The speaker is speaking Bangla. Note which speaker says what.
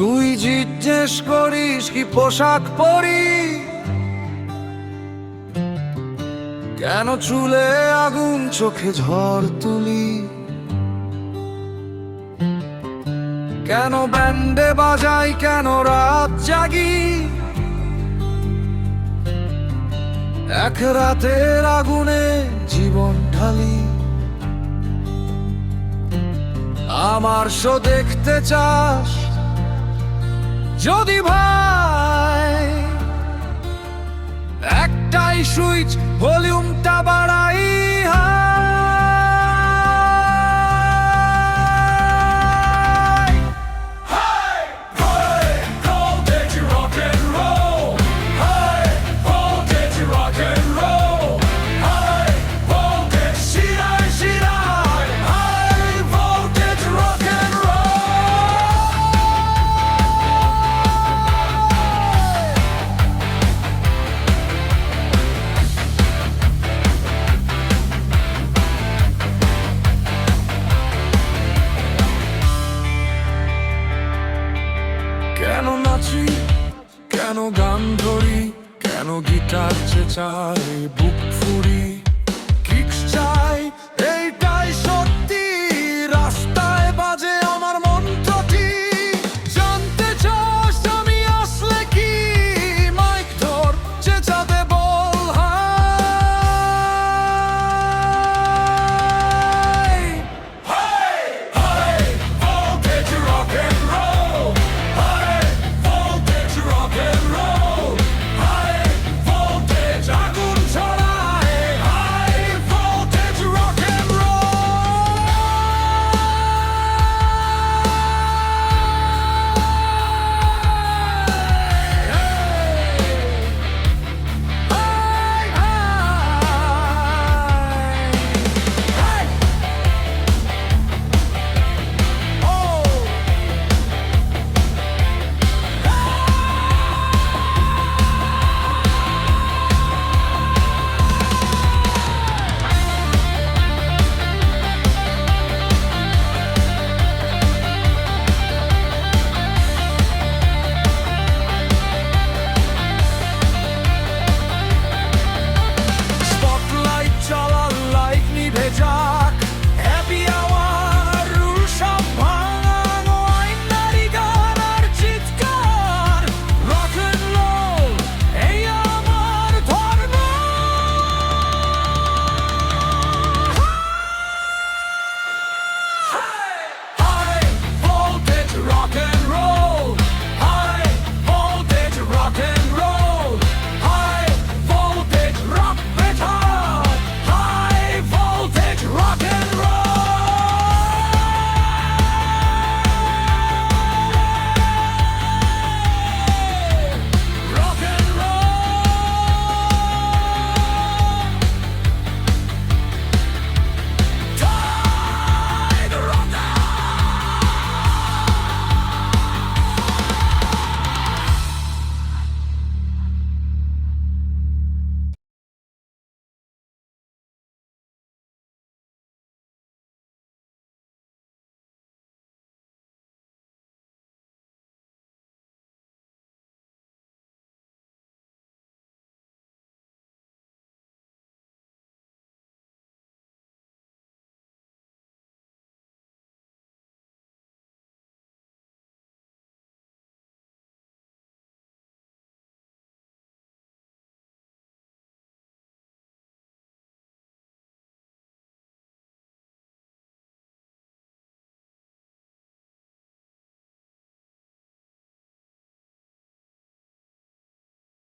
Speaker 1: তুই জিজ্ঞেস করিস কি পোশাক পরি? কেন চুলে আগুন চোখে ঝড় তুলি? কেন ব্যান্ডে বাজাই, কেন রাত জাগি? এক রাতের আগুনে জীবন ঢালি। আমার শো দেখতে চাস যদি ভাই একটাই সুইচ ভলিউমটা বাড়াই কেন গান ধরি? কেন গিটার চেঁচাই বুক ফুরি? কিক্স চাই